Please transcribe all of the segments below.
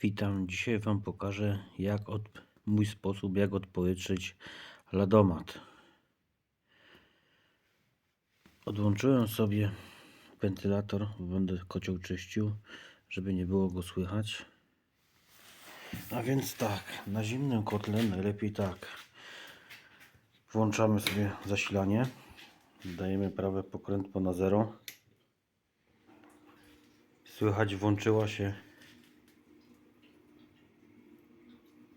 Witam. Dzisiaj Wam pokażę jak od, mój sposób jak odpowietrzyć ladomat. Odłączyłem sobie wentylator, będę kocioł czyścił, żeby nie było go słychać. A więc tak, na zimnym kotle najlepiej tak. Włączamy sobie zasilanie. Dajemy prawe pokrętło na zero. Słychać włączyła się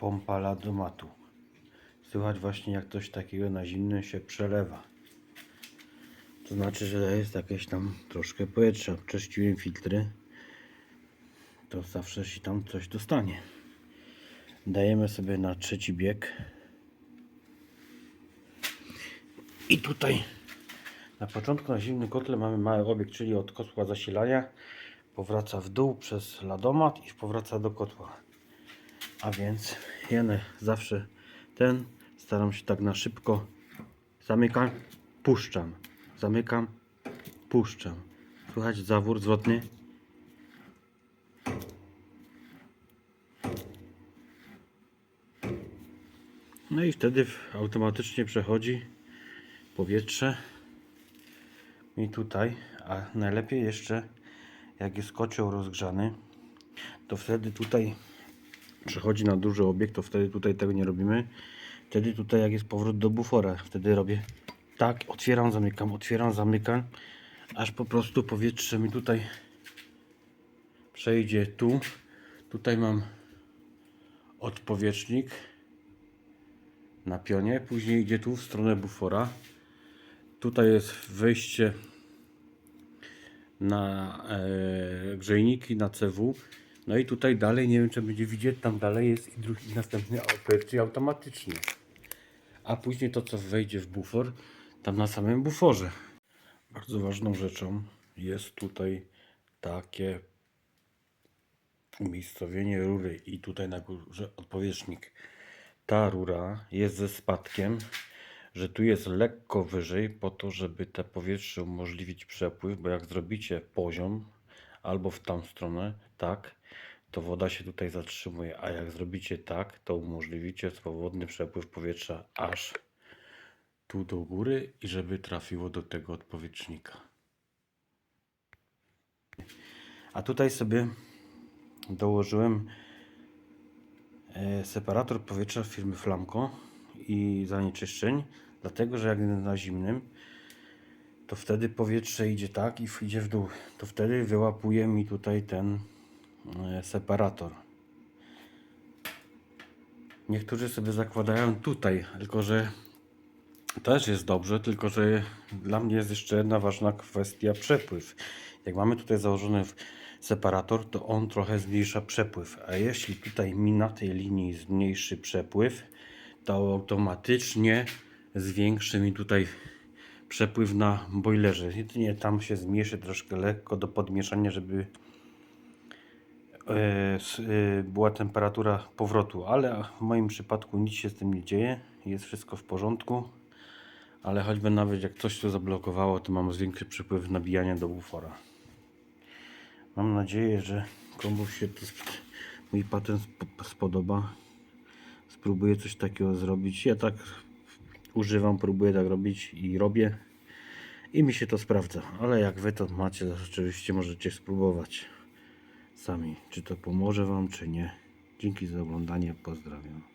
pompa ladomatu. Słychać właśnie jak coś takiego na zimnym się przelewa. To znaczy, że jest jakieś tam troszkę powietrza. Czyściłem filtry. To zawsze się tam coś dostanie. Dajemy sobie na trzeci bieg. I tutaj na początku na zimnym kotle mamy mały obieg, czyli od kotła zasilania powraca w dół przez ladomat i powraca do kotła. A więc ja zawsze ten staram się tak na szybko zamykam, puszczam, zamykam, puszczam. Słychać zawór zwrotny? No i wtedy automatycznie przechodzi powietrze i tutaj, a najlepiej jeszcze jak jest kocioł rozgrzany, to wtedy tutaj przechodzi na duży obiekt, to wtedy tutaj tego nie robimy. Wtedy tutaj jak jest powrót do bufora, wtedy robię tak, otwieram, zamykam, otwieram, zamykam, aż po prostu powietrze mi tutaj przejdzie tu. Tutaj mam odpowietrznik na pionie, później idzie tu w stronę bufora. Tutaj jest wejście na e, grzejniki, na CW. No i tutaj dalej, nie wiem czy będzie widzieć, tam dalej jest i drugi następny operacji automatycznie. A później to co wejdzie w bufor, tam na samym buforze. Bardzo ważną rzeczą jest tutaj takie umiejscowienie rury i tutaj na górze odpowietrznik. Ta rura jest ze spadkiem, że tu jest lekko wyżej po to, żeby te powietrze umożliwić przepływ, bo jak zrobicie poziom albo w tą stronę, tak, to woda się tutaj zatrzymuje, a jak zrobicie tak, to umożliwicie swobodny przepływ powietrza aż tu do góry i żeby trafiło do tego odpowietrznika. A tutaj sobie dołożyłem e, separator powietrza firmy Flamco i zanieczyszczeń, dlatego że jak na zimnym, to wtedy powietrze idzie tak i idzie w dół. To wtedy wyłapuje mi tutaj ten separator. Niektórzy sobie zakładają tutaj, tylko że też jest dobrze, tylko że dla mnie jest jeszcze jedna ważna kwestia przepływ. Jak mamy tutaj założony separator, to on trochę zmniejsza przepływ. A jeśli tutaj mi na tej linii zmniejszy przepływ, to automatycznie zwiększy mi tutaj przepływ na boilerze. Jedynie tam się zmniejszy troszkę lekko do podmieszania, żeby e, e, była temperatura powrotu, ale w moim przypadku nic się z tym nie dzieje, jest wszystko w porządku, ale choćby nawet jak coś tu zablokowało, to mam większy przepływ nabijania do bufora. Mam nadzieję, że komuś się to, mój patent sp- spodoba. Spróbuję coś takiego zrobić. Ja tak używam, próbuję tak robić i robię. I mi się to sprawdza. Ale jak wy to macie, to oczywiście możecie spróbować sami, czy to pomoże wam, czy nie. Dzięki za oglądanie. Pozdrawiam.